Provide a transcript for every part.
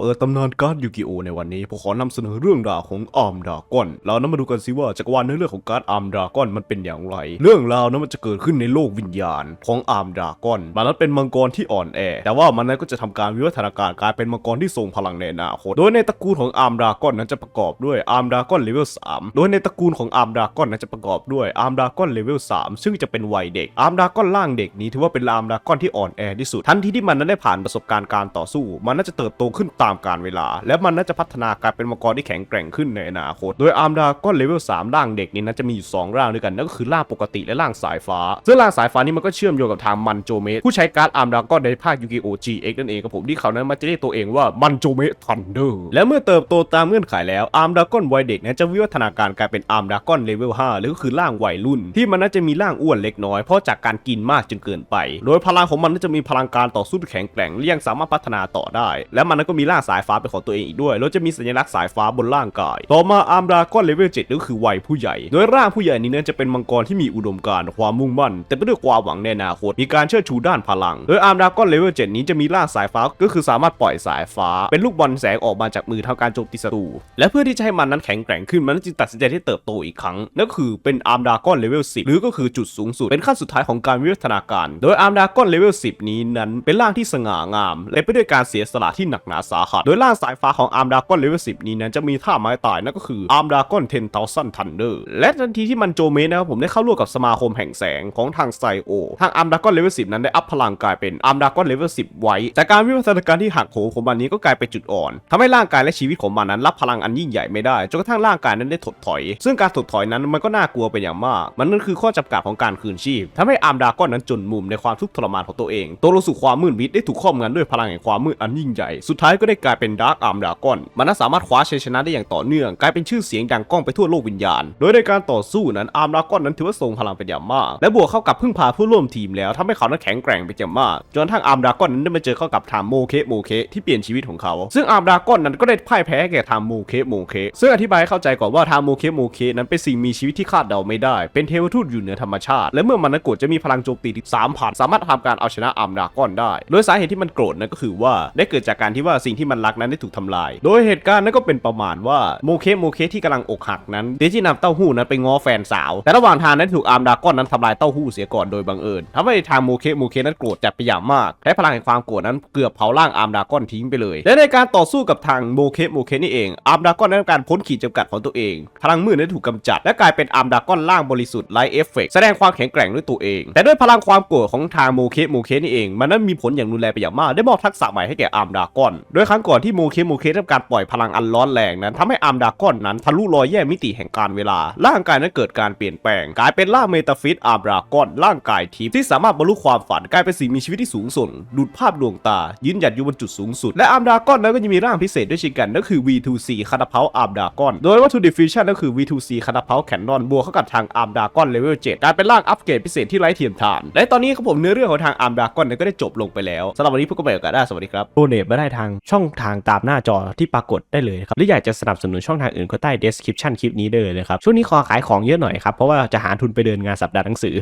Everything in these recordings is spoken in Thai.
เปิดตำนานการ์ดยูกิโอในวันนี้ผมขอนำเสนอเรื่องราวของอาร์มดากอน เรานั้นมาดูกันสิว่าจักรวาลในเรื่องของการ์ดอาร์มดากอนมันเป็นอย่างไร เรื่องราวนั้นมันจะเกิดขึ้นในโลกวิญญาณของอาร์มดากอน มันนั้นเป็นมังกรที่อ่อนแอ แต่ว่ามันนั้นก็จะทำการวิวัฒนาการกลายเป็นมังกรที่ทรงพลังในอนาคต โดยในตระกูลของอาร์มดากอนนั้นจะประกอบด้วยอาร์มดากอนเลเวล3โดยในตระกูลของอาร์มดากอนนั้นจะประกอบด้วยอาร์มดากอนเลเวล3ซึ่งจะเป็นวัยเด็ก อาร์มดากอนล่างเด็กนี้ถือว่าเป็นอาร์มดากอนที่อ่อนแอที่สุด ทันทีที่มันนั้นได้ผ่านประสบการณ์การต่อสู้ มันน่าจะเติบโตขึ้นตามกาลเวลา และมันน่าจะพัฒนากลายเป็นมังกรที่แข็งแกร่งขึ้นในอนาคต โดยอาร์มดาก้อนเลเวล3ร่างเด็กนี้นะจะมีอยู่2ร่างด้วยกันนั่นก็คือร่างปกติและร่างสายฟ้าซึ่งร่างสายฟ้านี้มันก็เชื่อมโยงกับทางมันโจเมะผู้ใช้การ์ดอาร์มดาก้อนในภาคยูกิโอ GX นั่นเองครับผมที่เขานั้นมาจะเรียกตัวเองว่ามันโจเมะทันเดอร์และเมื่อเติบโตตามเงื่อนไขแล้วอาร์มดาก้อนวัยเด็กนะจะวิวัฒนาการกลายเป็นอาร์มดาก้อนเลเวล5หรือก็คือร่างวัยรุ่น ที่มันน่าจะมีร่างอ้วนเล็กน้อยเพราะจากการกินมากจนเกินไป โดยพลังของมันน่าจะมีพลังการต่อสู้แข็งแกร่งและยังสามารถพัฒนาต่อได้ และมันนั้นก็มีร่างสายฟ้าเป็นของตัวเองอีกด้วย แล้วจะมีสัญลักษณ์สายฟ้าบนร่างกาย ต่อมาอาร์มดราก้อนเลเวล7ก็คือวัยผู้ใหญ่ โดยร่างผู้ใหญ่นี้นั้นจะเป็นมังกรที่มีอุดมการณ์ความมุ่งมั่น แต่ไปด้วยความหวังในอนาคต มีการเชิดชูด้านพลัง โดยอาร์มดราก้อนเลเวล7นี้จะมีร่างสายฟ้าก็คือสามารถปล่อยสายฟ้า เป็นลูกบอลแสงออกมาจากมือทำการโจมตีศัตรูและเพื่อที่จะให้มันนั้นแข็งแกร่งขึ้นมันจึงตัดสินใจที่เติบโตอีกครั้งนั่นก็คือเป็นอาร์มดราก้อนเลเวล10หรือก็คือจุดสูงสุดเป็นขั้นสุดท้ายของการวิวัฒนาการ โดยอาร์มดราก้อนเลเวล10 นี้นั้นเป็นร่างที่สง่างาม และไปด้วยการเสียสละที่หนักหนาสาหัส โดยร่างสายฟ้าของอาร์มดากอนเลเวล10นี้นั้นจะมีท่าไม้ตายนั่นก็คืออาร์มดากอน10,000 Thunder และทันทีที่มันโจเมสนะครับผมได้เข้าร่วมกับสมาคมแห่งแสงของทางไซโอทางอาร์มดากอนเลเวล10นั้นได้อัพพลังกลายเป็นอาร์มดากอนเลเวล10ไว้จากการวิวัฒนาการที่หักโหมของมันนี้ก็กลายเป็นจุดอ่อนทำให้ร่างกายและชีวิตของมันนั้นรับพลังอันยิ่งใหญ่ไม่ได้จนกระทั่งร่างกายนั้นได้ถดถอย ซึ่งการถดถอยนั้นมันก็น่ากลัวเป็นอย่างมาก มันนั่นคือข้อจำกัดของการคืนชีพทำให้อาร์มดากอนนั้นจนมุมในความทุกข์ทรมานของตัวเองตัวลงสู่ความมืดมิดได้ถูกครอบงำด้วยพลังแห่งความมืดอันยิ่งใหญ่สุดท้ายก็ได้กลายเป็นดาร์กอาร์มดากอนมันนั้นสามารถคว้าชัยชนะได้อย่างต่อเนื่อง กลายเป็นชื่อเสียงดังก้องไปทั่วโลกวิญญาณ โดยในการต่อสู้นั้นอาร์มดากอนนั้นถือว่าทรงพลังเป็นอย่างมาก และบวกเข้ากับพึ่งพาผู้ร่วมทีมแล้วทำให้เขานั้นแข็งแกร่งเป็นอย่างมากจนทั้งอาร์มดากอนนั้นได้มาเจอเข้ากับทามโมเคโมเคที่เปลี่ยนชีวิตของเขา ซึ่งอาร์มดากอนนั้นก็ได้พ่ายแพ้แก่ทามโมเคโมเคซึ่งอธิบายให้เข้าใจก่อนว่าทามโมเคโมเคนั้นเป็นสิ่งมีชีวิตที่คาดเดาไม่ได้ เป็นเทวทูตอยู่เหนือธรรมชาติ และเมื่อมันนั้นโกรธจะมีพลังโจมตีที่สามพันสามารถทำการเอาชนะอาร์มดราก้อนได้ โดยสาเหตุที่มันโกรธนั้นก็คือว่าได้เกิดจากการที่ว่าสิ่งที่มันรักนั้นได้ถูกทำลาย โดยเหตุการณ์นั้นก็เป็นประมาณว่าโมเคโมเคที่กำลังอกหักนั้นเดจินำเต้าหู้นั้นไปง้อแฟนสาว แต่ระหว่างทางนั้นถูกอาร์มดาก้อนนั้นทำลายเต้าหู้เสียก่อนโดยบังเอิญทำให้ทางโมเคโมเคนั้นโกรธจัดไปอย่างมากใช้พลังแห่งความโกรธนั้นเกือบเผาร่างอาร์มดาก้อนทิ้งไปเลย และในการต่อสู้กับทางโมเคโมเคนี่เองอาร์มดาก้อนได้ทำการพ้นขีดจำกัดของตัวเอง พลังมืดนั้นถูกกำจัด และกลายเป็นอาร์มดาก้อนร่างบริสุทธิ์ไร้เอฟเฟกต์แสดงความแข็งแกร่งด้วยตัวเอง แต่ด้วยพลังความโกรธของทางโมเคโมเคนี่เอง มันนั้นมีผลอย่างรุนแรงไปอย่างมากได้มอบทักษะใหม่ให้แก่อาร์มดาก้อนโดยครั้งก่อนที่โมเคโมเคทำการปล่อยพลังอันร้อนแรงนั้นทำให้อาร์มดาก้อนนั้นทะลุรอยแยกมิติแห่งการเวลา ร่างกายนั้นเกิดการเปลี่ยนแปลง กลายเป็นร่างเมตาฟิตอาร์มดาก้อนร่างกายทิพย์ที่สามารถบรรลุความฝันกลายเป็นสิ่งมีชีวิตที่สูงส่งดูดภาพดวงตา ยืนหยัดอยู่บนจุดสูงสุด และอาร์มดาก้อนนั้นก็จะมีร่างพิเศษด้วยเช่นกันนั่นคือ V2C คาตาเพาอาร์มดาก้อนโดยวัตถุดิฟิชั่นก็คือ V2C คาตาเพาแคนนอนบวกเข้ากับทางอาร์มดาก้อนเลเวล7กลายเป็นร่างอัปเกรดพิเศษที่ไร้เทียมทาน และตอนนี้ครับผมเนื้อเรื่องของทางอาร์มดาก้อนก็ได้จบลงไปแล้วสำหรับวันนี้พวกก็ไปกันได้สวัสดีครับโดเนทมาได้ทางช่ององทางตามหน้าจอที่ปรากฏได้เลยครับหรืออยากจะสนับสนุนช่องทางอื่นก็ใต้ description คลิปนี้เลยนะครับช่วงนี้ขอขายของเยอะหน่อยครับเพราะว่าจะหาทุนไปเดินงานสัปดาห์หนังสือ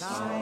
สาย